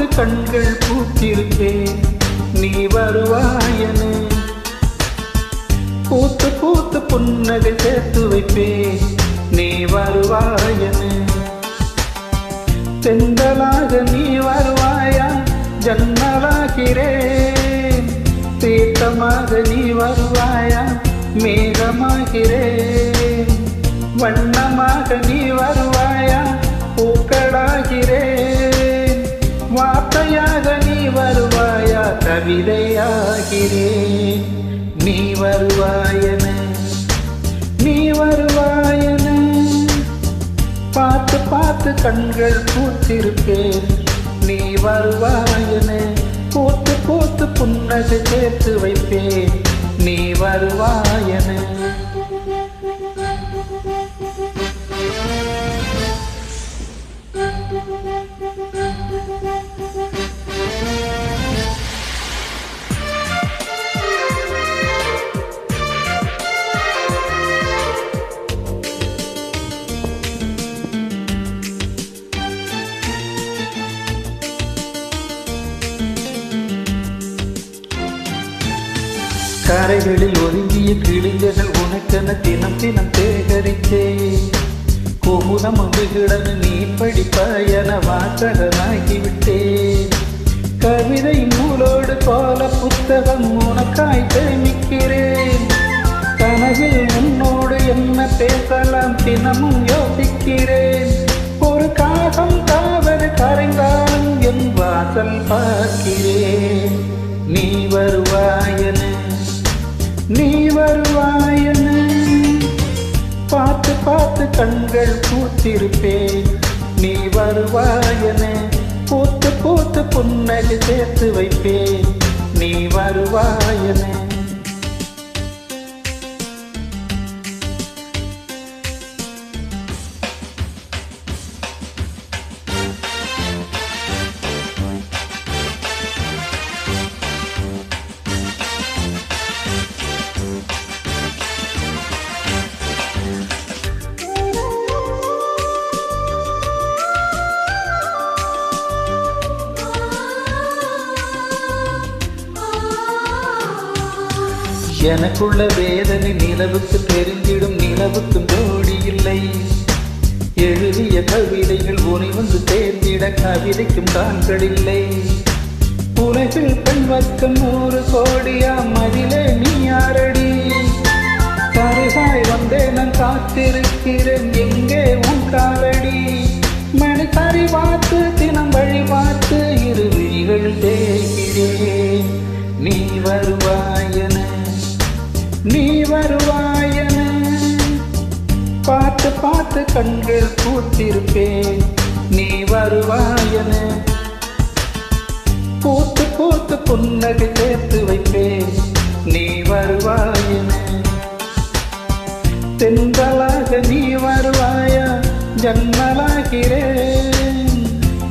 பார்த்து கண்கள் பூத்திருக்கேன் நீ வருவாயனே. பூத்து பூத்து புன்னகை சேர்த்து வைப்பேன் நீ வருவாயனே. செந்தலாக நீ வருவாயா ஜன்னலாகிறேன். தீர்த்தமாக நீ வருவாயா மேகமாகிறேன். வண்ணமாக நீ வருவாய் கவிதையாகிறேன் நீ வருவாயன நீ வருவாயன. பார்த்து பார்த்து கண்கள் பூத்திருப்பேன் நீ வருவாயன. பூத்து பூத்து புன்னகை சேர்த்து வைப்பேன் நீ வருவாயன. கரைகளில் ஒதுங்கிய கிளிஞ்சகள் உனக்கென தினம் தினம் சேகரித்தே கோமுதம் அங்கு கிடந்து நீ படிப்பாயன வாசகனாகிவிட்டேன். கவிதை நூலோடு போல புத்தகம் உனக்காய் சேமிக்கிறேன். கனவில் உன்னோடு என்ன பேசலாம் தினமும் யோசிக்கிறேன். ஒரு காகம் காவது கரைந்தாலும் என் வாசல் பார்க்கிறேன். நீ வருவாயன நீ வருவாயன பார்த்து பார்த்து கண்கள் பூத்திருப்பேன் நீ வருவாயன பூத்து பூத்து புன்னகை சேர்த்து வைப்பேன் நீ வருவாயன எனக்குள்ள வேதனை நிலவுக்கு தெரிந்திடும் நிலவுக்கும் ஜோடி இல்லை. எழுதிய கவிதைகள் உனை வந்து தேர்ந்திட கவிதைக்கும் தாள்கள் இல்லை. உலகில் பெண் வர்க்கம் நூறு கோடியா மதிலே நீ யாரடி? கருகாய் வந்தே நான் காத்திருக்கிறேன் எங்கே உன் காலடி? மணி சரி பார்த்து தினம் வழி பார்த்து இரு விழிகள் தேய்கிறேன் நீ வருவாயன நீ வருவாயன பார்த்து பார்த்து கண்கள் பூத்திருப்பேன். நீ வருவாயன பூத்து பூத்து புன்னகை சேர்த்து வைப்பேன். நீ வருவாயன தென்றலாக நீ வருவாயா ஜன்னலாகிறேன்.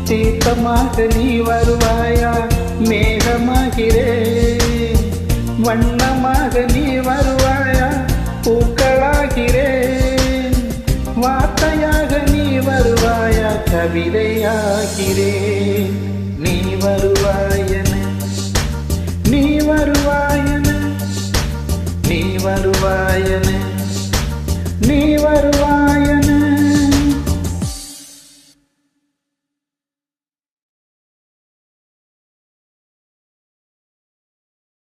தீர்த்தமாக நீ வருவாயா மேகமாகிறேன். வண்ணமாக நீ வருவாயா பூக்களாகிறேன். வார்த்தையாக நீ வருவாயா கவிதையாகிறேன். நீ வருவாயன